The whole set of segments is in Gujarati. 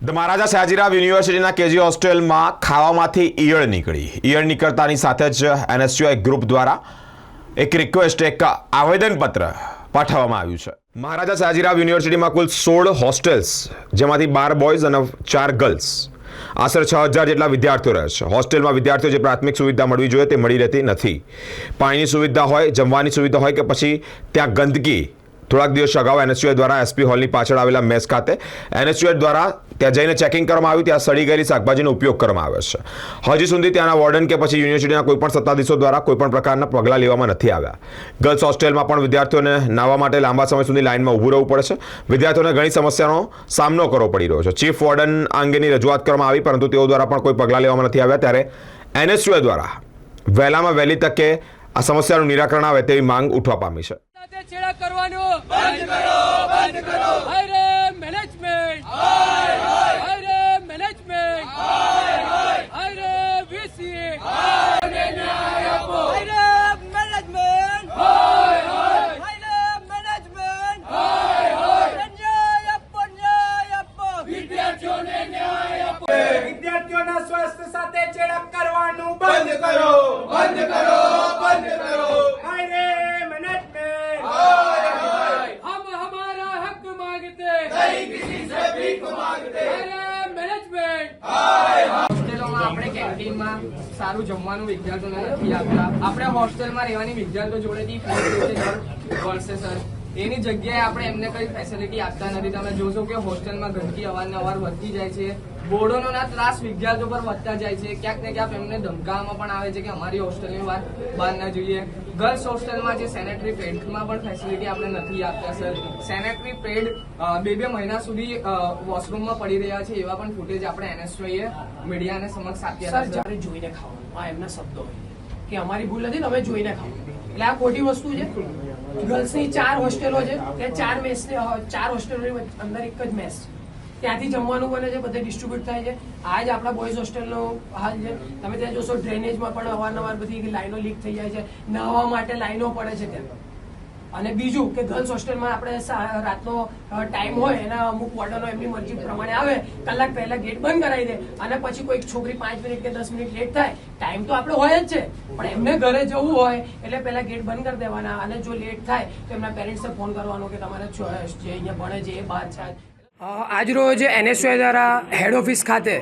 ધ મહારાજા સયાજીરાવ યુનિવર્સિટીના કેજી હોસ્ટેલમાં ખાવામાંથી ઈયળ નીકળી. ઈયળ નીકળતાની સાથે જ એનએસયુઆઈ ગ્રુપ દ્વારા એક રિક્વેસ્ટ, એક આવેદનપત્ર પાઠવવામાં આવ્યું છે. મહારાજા સયાજીરાવ યુનિવર્સિટીમાં કુલ સોળ હોસ્ટેલ્સ, જેમાંથી બાર બોયઝ અને ચાર ગર્લ્સ. આશરે છ હજાર જેટલા વિદ્યાર્થીઓ રહે છે. હોસ્ટેલમાં વિદ્યાર્થીઓ જે પ્રાથમિક સુવિધા મળવી જોઈએ તે મળી રહેતી નથી. પાણીની સુવિધા હોય, જમવાની સુવિધા હોય કે પછી ત્યાં ગંદકી થોડાક દિવસ અગાઉ એનએસયુઆઈ દ્વારા એસપી હોલની પાછળ આવેલા મેસ ખાતે એનએસયુઆઈ દ્વારા ત્યાં જઈને ચેકિંગ કરવામાં આવ્યું, ત્યાં સડી ગયેલી શાકભાજીનો ઉપયોગ કરવામાં આવ્યો છે. હજી સુધી ત્યાંના વોર્ડન કે પછી યુનિવર્સિટીના કોઈપણ સત્તાધીશો દ્વારા કોઈપણ પ્રકારના પગલાં લેવામાં નથી આવ્યા. ગર્લ્સ હોસ્ટેલમાં પણ વિદ્યાર્થીઓને નાહવા માટે લાંબા સમય સુધી લાઇનમાં ઊભું રહેવું પડે છે. વિદ્યાર્થીઓને ઘણી સમસ્યાનો સામનો કરવો પડી રહ્યો છે. ચીફ વોર્ડન આ અંગેની રજૂઆત કરવામાં આવી, પરંતુ તેઓ દ્વારા પણ કોઈ પગલાં લેવામાં નથી આવ્યા. ત્યારે એનએસયુએ દ્વારા વહેલામાં વહેલી તકે આ સમસ્યાનું નિરાકરણ આવે તેવી માંગ ઉઠવા પામી છે. છેડા કરવાનું. બંધ કરો બંધ કરો. સારું જમવાનું વિદ્યાર્થીઓને નથી આપતા. આપણે હોસ્ટેલમાં રહેવાની વિદ્યાર્થીઓ જોડેથી વર્ષે સર એની જગ્યાએ આપણે એમને કઈ ફેસિલિટી આપતા નથી. તમે જોશો કે હોસ્ટેલમાં ગંદકી અવારનવાર વધતી જાય છે. બોર્ડોના ત્રાસ વિદ્યાર્થીઓ પર વધતા જાય છે. ક્યાંક ને ક્યાંક એમને ધમકાવામાં પણ આવે છે કે અમારી હોસ્ટેલની વાત બહાર ના જોઈએ. ગર્લ્સ હોસ્ટેલમાં જે સેનેટરી પેડમાં પણ ફેસિલિટી આપણે નથી આપતા સર સેનેટરી પેડ બે બે મહિના સુધી વોશરૂમમાં પડી રહ્યા છે એવા પણ ફૂટેજ આપણે એનએસઓએ મીડિયાને સમક્ષ આપ્યા સર જ્યારે જોઈને ખાવાનું આ એમના શબ્દો હોય. કે અમારી ભૂલ નથી તમે જોઈને ખાવ એટલે આ ખોટી વસ્તુ છે. ગર્લ્સની ચાર હોસ્ટેલો છે. ત્યાં ચાર મેસ ચાર હોસ્ટેલોની અંદર એક જ મેસ છે. ત્યાંથી જમવાનું બને છે, બધે ડિસ્ટ્રીબ્યુટ થાય છે. આ જ આપણા બોયઝ હોસ્ટેલનો હાલ છે. તમે ત્યાં જોશો ડ્રેનેજમાં પણ અવારનવાર બધી લાઈનો લીક થઈ જાય છે. નહાવા માટે લાઈનો પડે છે ત્યાં. અને બીજું કે ગર્લ્સ હોસ્ટેલમાં આપણે રાતનો ટાઈમ હોય, એના અમુક વોર્ડનો એમની મરજી પ્રમાણે આવે, કલાક પહેલા ગેટ બંધ કરાવી દે અને પછી કોઈક છોકરી પાંચ મિનિટ કે દસ મિનિટ લેટ થાય ટાઈમ તો આપણે હોય જ છે. પણ એમને ઘરે જવું હોય, એટલે પહેલા ગેટ બંધ કરી દેવાના અને જો લેટ થાય, તો એમના પેરેન્ટ્સને ફોન કરવાનો કે તમારે જે અહીંયા ભણે છે, એ બહાર છે. આજરોજ એનએસયુઆઈ દ્વારા હેડ ઓફિસ ખાતે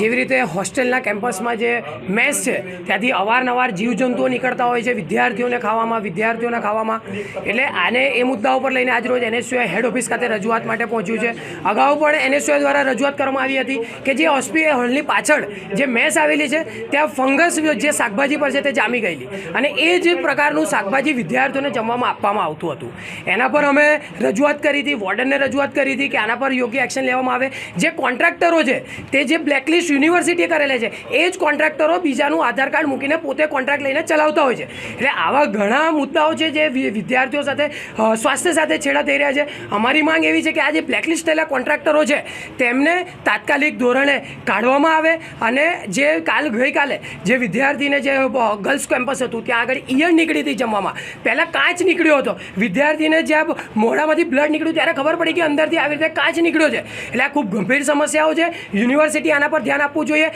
જેવી રીતે હોસ્ટેલના કેમ્પસમાં જે મેસ છે, ત્યાંથી અવારનવાર જીવજંતુઓ નીકળતા હોય છે, વિદ્યાર્થીઓને ખાવામાં વિદ્યાર્થીઓને ખાવામાં. એટલે આને એ મુદ્દા ઉપર લઈને આજરોજ એનએસયુઆઈ હેડ ઓફિસ ખાતે રજૂઆત માટે પહોંચ્યું છે. અગાઉ પણ એનએસયુઆઈ દ્વારા રજૂઆત કરવામાં આવી હતી કે જે હોસ્પિટલ હોલની પાછળ જે મેસ આવેલી છે, ત્યાં ફંગસ જે શાકભાજી પર છે તે જામી ગયેલી. અને એ જ પ્રકારનું શાકભાજી વિદ્યાર્થીઓને જમવામાં આપવામાં આવતું હતું. એના પર અમે રજૂઆત કરી હતી વોર્ડનને રજૂઆત કરી હતી કે આના પર યોગ્ય એક્શન લેવામાં આવે. જે કોન્ટ્રાક્ટરો છે, તે જે બ્લેકલિસ્ટ યુનિવર્સિટીએ કરેલા છે, એ જ કોન્ટ્રાક્ટરો બીજાનું આધાર કાર્ડ મૂકીને પોતે કોન્ટ્રાક્ટ લઈને ચલાવતા હોય છે. એટલે આવા ઘણા મુદ્દાઓ છે જે વિદ્યાર્થીઓ સાથે સ્વાસ્થ્ય સાથે છેડા થઈ રહ્યા છે. અમારી માંગ એવી છે કે આ જે બ્લેકલિસ્ટ થયેલા કોન્ટ્રાક્ટરો છે, તેમને તાત્કાલિક ધોરણે કાઢવામાં આવે અને જે કાલ, ગઈકાલે જે વિદ્યાર્થીને જે ગર્લ્સ કેમ્પસ હતું, ત્યાં આગળ ઇયર નીકળી હતી જમવામાં. પહેલાં કાચ નીકળ્યો હતો. વિદ્યાર્થીને જ્યાં મોઢામાંથી બ્લડ નીકળ્યું, ત્યારે ખબર પડી કે અંદરથી આવી રીતે કાચ નીકળ્યો છે. એટલે આ ખૂબ ગંભીર સમસ્યાઓ છે. યુનિવર્સિટી આના પર ધ્યાન આપવું જોઈએ.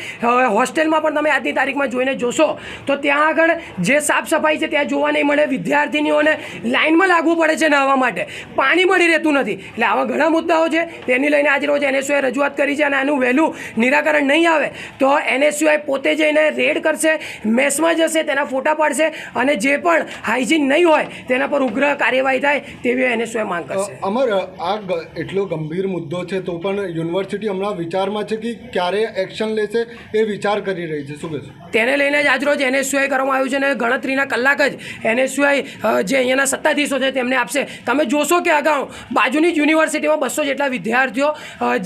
હોસ્ટેલમાં પણ તમે આજની તારીખમાં જોઈને જોશો. તો ત્યાં આગળ જે સાફ સફાઈ છે ત્યાં જોવા નહીં મળે. વિદ્યાર્થીનીઓને લાઇનમાં લાગવું પડે છે નહાવા માટે. પાણી મળી રહેતું નથી. એટલે આવા ઘણા મુદ્દાઓ છે. તેની લઈને આજે રોજ એનએસયુએ રજૂઆત કરી છે અને આનું વહેલું નિરાકરણ નહીં આવે તો એનએસયુઆઈ પોતે જઈને રેડ કરશે મેસમાં જશે તેના ફોટા પાડશે અને જે પણ હાઇજીન નહીં હોય તેના પર ઉગ્ર કાર્યવાહી થાય તેવી એનએસયુએ માંગ કરશે. અમર આ એટલો ગંભીર મુદ્દો છે, તો પણ યુનિવર્સિટી હમણાં વિચારમાં છે કે ક્યારે એક્શન લેશે એ વિચાર કરી રહી છે. શું તેને લઈને જ આજરોજ એનએસયુઆઈ કરવામાં આવ્યું છે અને ગણતરીના કલાક જ એનએસયુઆઈ જે અહીંયાના સત્તાધીશો છે તેમને આપશે. તમે જોશો કે અગાઉ બાજુની જ યુનિવર્સિટીમાં બસો જેટલા વિદ્યાર્થીઓ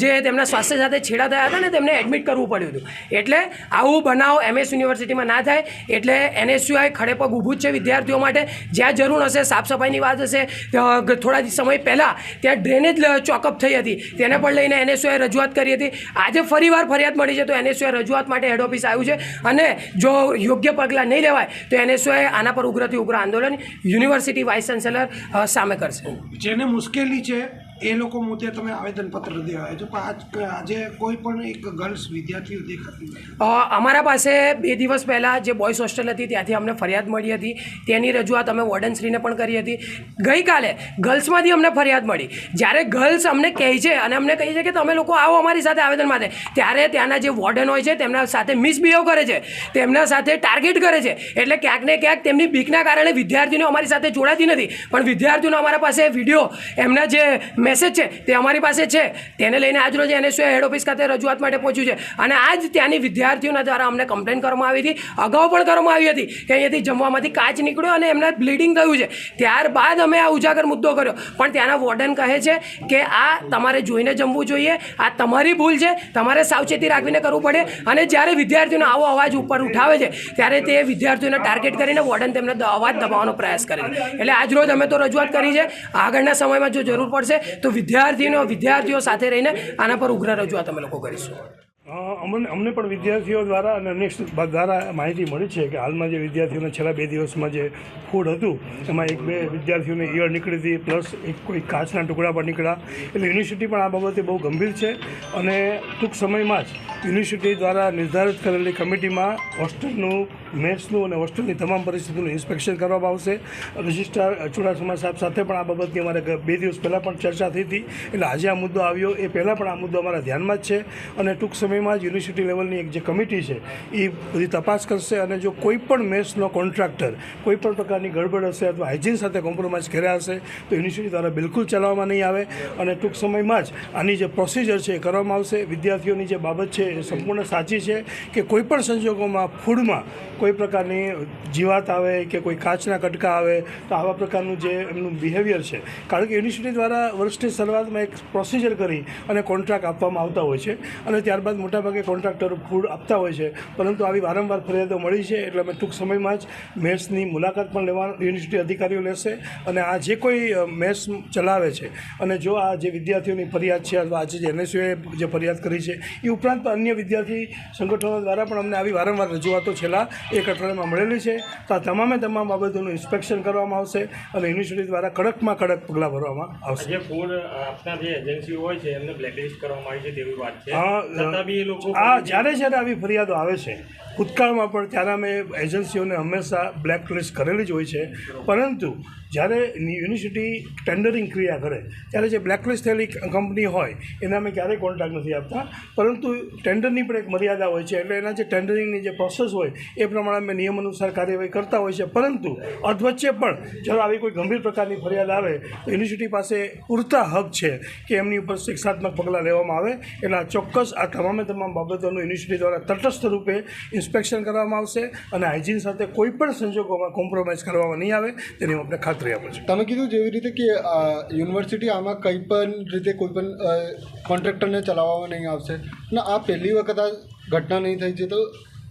જે તેમના સ્વાસ્થ્ય સાથે છેડા થયા હતા ને તેમને એડમિટ કરવું પડ્યું હતું. એટલે આવું બનાવ એમએસ યુનિવર્સિટીમાં ના થાય, એટલે એનએસયુઆઈ ખડેપગ ઊભું જ છે વિદ્યાર્થીઓ માટે. જ્યાં જરૂર હશે, સાફ સફાઈની વાત હશે થોડા સમય પહેલાં ત્યાં ડ્રેનેજ ચોકઅપ થઈ હતી. તેને પણ લઈને એનએસઓએ રજૂઆત કરી હતી. આજે ફરીવાર ફરિયાદ મળી છે, તો એનએસઓએ રજૂઆત માટે હેડ ઓફિસ આવ્યું છે. અને જો યોગ્ય પગલાં નહીં લેવાય, તો એનએસઓએ આના પર ઉગ્રથી ઉગ્ર આંદોલન યુનિવર્સિટી વાઇસ ચાન્સેલર સામે કરશે. જેને મુશ્કેલી છે એ લોકો મુદ્દે તમે આવેદનપત્ર દેવાય છો. પણ આજ કોઈ પણ એક ગર્લ્સ વિદ્યાર્થીઓ દેખાતી અમારા પાસે બે દિવસ પહેલાં જે બોયઝ હોસ્ટેલ હતી, ત્યાંથી અમને ફરિયાદ મળી હતી. તેની રજૂઆત અમે વોર્ડનશ્રીને પણ કરી હતી. ગઈકાલે ગર્લ્સમાંથી અમને ફરિયાદ મળી. જ્યારે ગર્લ્સ અમને કહે છે અને અમને કહે છે કે તમે લોકો આવો અમારી સાથે આવેદન માટે, ત્યારે ત્યાંના જે વોર્ડન હોય છે, તેમના સાથે મિસબિહેવ કરે છે. તેમના સાથે ટાર્ગેટ કરે છે. એટલે ક્યાંક ને ક્યાંક તેમની બીકના કારણે વિદ્યાર્થીઓ અમારી સાથે જોડાતી નથી. પણ વિદ્યાર્થીઓનો અમારા પાસે વીડિયો એમના જે મેસેજ છે, તે અમારી પાસે છે. તેને લઈને આજરોજ એનએસયુએ હેડ ઓફિસ ખાતે રજૂઆત માટે પહોંચ્યું છે. અને આજ ત્યાંની વિદ્યાર્થીઓના દ્વારા અમને કમ્પ્લેન કરવામાં આવી હતી. અગાઉ પણ કરવામાં આવી હતી કે અહીંયાથી જમવામાંથી કાચ નીકળ્યો અને એમને બ્લીડિંગ થયું છે. ત્યારબાદ અમે આ ઉજાગર મુદ્દો કર્યો. પણ ત્યાંના વોર્ડન કહે છે કે આ તમારે જોઈને જમવું જોઈએ. આ તમારી ભૂલ છે. તમારે સાવચેતી રાખીને કરવું પડે. અને જ્યારે વિદ્યાર્થીઓનો આવો અવાજ ઉપર ઉઠાવે છે, ત્યારે તે વિદ્યાર્થીઓને ટાર્ગેટ કરીને વોર્ડન તેમને અવાજ દબાવવાનો પ્રયાસ કરે છે. એટલે આજ રોજ અમે તો રજૂઆત કરી છે. આગળના સમયમાં જો જરૂર પડશે તો વિદ્યાર્થીનો વિદ્યાર્થીઓ સાથે રહીને આના પર ઉગ્ર રજૂઆત અમે લોકો કરીશું. અમને અમને પણ વિદ્યાર્થીઓ દ્વારા અને અન્ય દ્વારા માહિતી મળી છે કે હાલમાં જે વિદ્યાર્થીઓને છેલ્લા બે દિવસમાં જે ફૂડ હતું, એમાં એક બે વિદ્યાર્થીઓને ઈયળ નીકળી હતી, પ્લસ એક કોઈ કાચના ટુકડા પણ નીકળ્યા. એટલે યુનિવર્સિટી પણ આ બાબતે બહુ ગંભીર છે અને ટૂંક સમયમાં જ યુનિવર્સિટી દ્વારા નિર્ધારિત કરેલી કમિટીમાં હોસ્ટેલનું મેથ્સનું અને હોસ્ટેલની તમામ પરિસ્થિતિનું ઇન્સ્પેક્શન કરવામાં આવશે. રજિસ્ટ્રાર ચુડાસમા સાહેબ સાથે પણ આ બાબતની અમારે બે દિવસ પહેલાં પણ ચર્ચા થઈ હતી. એટલે આજે આ મુદ્દો આવ્યો, એ પહેલાં પણ આ મુદ્દો અમારા ધ્યાનમાં જ છે. અને ટૂંક સમયમાં જ યુનિવર્સિટી લેવલની એક જે કમિટી છે, એ બધી તપાસ કરશે અને જો કોઈ પણ મેસનો કોન્ટ્રાક્ટર કોઈ પણ પ્રકારની ગડબડ હશે અથવા હાઇજીન સાથે કોમ્પ્રોમાઇઝ કર્યા હશે, તો યુનિવર્સિટી દ્વારા બિલકુલ ચલાવવામાં નહીં આવે અને ટૂંક સમયમાં જ આની જે પ્રોસિજર છે એ કરવામાં આવશે. વિદ્યાર્થીઓની જે બાબત છે એ સંપૂર્ણ સાચી છે કે કોઈ પણ સંજોગોમાં ફૂડમાં કોઈ પ્રકારની જીવાત આવે કે કોઈ કાચના કટકા આવે, તો આવા પ્રકારનું જે એમનું બિહેવિયર છે. કારણ કે યુનિવર્સિટી દ્વારા વર્ષની શરૂઆતમાં એક પ્રોસિજર કરી અને કોન્ટ્રાક્ટ આપવામાં આવતા હોય છે અને ત્યારબાદ મોટાભાગે કોન્ટ્રાક્ટરો ફૂડ આપતા હોય છે પરંતુ આવી વારંવાર ફરિયાદો મળી છે એટલે અમે ટૂંક સમયમાં જ મેસની મુલાકાત પણ લેવા યુનિવર્સિટી અધિકારીઓ લેશે અને આ જે કોઈ મેસ ચલાવે છે અને જો આ જે વિદ્યાર્થીઓની ફરિયાદ છે અથવા આજે જે એનએસયુએ જે ફરિયાદ કરી છે એ ઉપરાંત અન્ય વિદ્યાર્થી સંગઠનો દ્વારા પણ અમને આવી વારંવાર રજૂઆતો છેલ્લા એક અઠવાડિયામાં મળેલી છે. તો આ તમામે તમામ બાબતોનું ઇન્સ્પેક્શન કરવામાં આવશે અને યુનિવર્સિટી દ્વારા કડકમાં કડક પગલાં ભરવામાં આવશે. જે ફૂડ આપનાર જે એજન્સીઓ હોય છે એમને બ્લેકલિસ્ટ કરવામાં આવી છે તેવી વાત છે. એ લોકો આ જ્યારે જ્યારે આવી ફરિયાદો આવે છે ભૂતકાળમાં પણ ત્યારે અમે એજન્સીઓને હંમેશા બ્લેક લિસ્ટ કરેલી જ હોય છે. પરંતુ જ્યારે યુનિવર્સિટી ટેન્ડરિંગ ક્રિયા કરે, ત્યારે જે બ્લેકલિસ્ટ થયેલી કંપની હોય, એને અમે ક્યારેય કોન્ટ્રાક્ટ નથી આપતા. પરંતુ ટેન્ડરની પણ એક મર્યાદા હોય છે, એટલે એના જે ટેન્ડરિંગની જે પ્રોસેસ હોય, એ પ્રમાણે અમે નિયમ અનુસાર કાર્યવાહી કરતા હોય છે. પરંતુ અધવચ્ચે પણ જ્યારે આવી કોઈ ગંભીર પ્રકારની ફરિયાદ આવે, તો યુનિવર્સિટી પાસે પૂરતા હક છે કે એમની ઉપર શિક્ષાત્મક પગલાં લેવામાં આવે. એટલે આ ચોક્કસ આ તમામે તમામ બાબતોનું યુનિવર્સિટી દ્વારા તટસ્થ રૂપે ઇન્સ્પેક્શન કરવામાં આવશે અને હાઇજીન સાથે કોઈ પણ સંજોગોમાં કોમ્પ્રોમાઇઝ કરવામાં નહીં આવે, તેની હું આપણે ખાતરી આપું છું. તમે કીધું જેવી રીતે કે યુનિવર્સિટી આમાં કંઈ પણ રીતે કોઈ પણ કોન્ટ્રાક્ટરને ચલાવવામાં નહીં આવશે. અને આ પહેલી વખત આ ઘટના નહીં થઈ છે, તો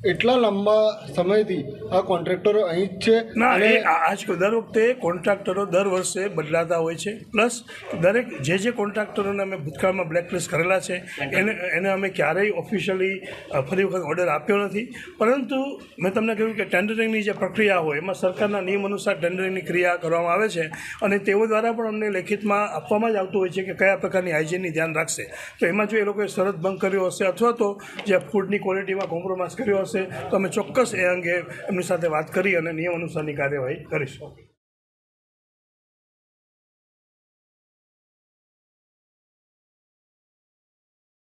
એટલા લાંબા સમયથી આ કોન્ટ્રાક્ટરો અહીં જ છે ના અને એ આ- દર વખતે કોન્ટ્રાક્ટરો દર વર્ષે બદલાતા હોય છે. પ્લસ દરેક જે જે કોન્ટ્રાક્ટરોને અમે ભૂતકાળમાં બ્લેકલિસ્ટ કરેલા છે એને એને અમે ક્યારેય ઓફિશિયલી ફરી વખત ઓર્ડર આપ્યો નથી. પરંતુ મેં તમને કહ્યું કે ટેન્ડરિંગની જે પ્રક્રિયા હોય એમાં સરકારના નિયમ અનુસાર ટેન્ડરિંગની ક્રિયા કરવામાં આવે છે અને તેઓ દ્વારા પણ અમને લેખિતમાં આપવામાં જ આવતું હોય છે કે કયા પ્રકારની હાઇજીનની ધ્યાન રાખશે. તો એમાં જો એ લોકોએ શરત ભંગ કર્યો હશે અથવા તો જે ફૂડની ક્વોલિટીમાં કોમ્પ્રોમાઇઝ કર્યો હશે તો અમે ચોક્કસ એ અંગે એમની સાથે વાત કરી અને નિયમ અનુસારની કાર્યવાહી કરીશું.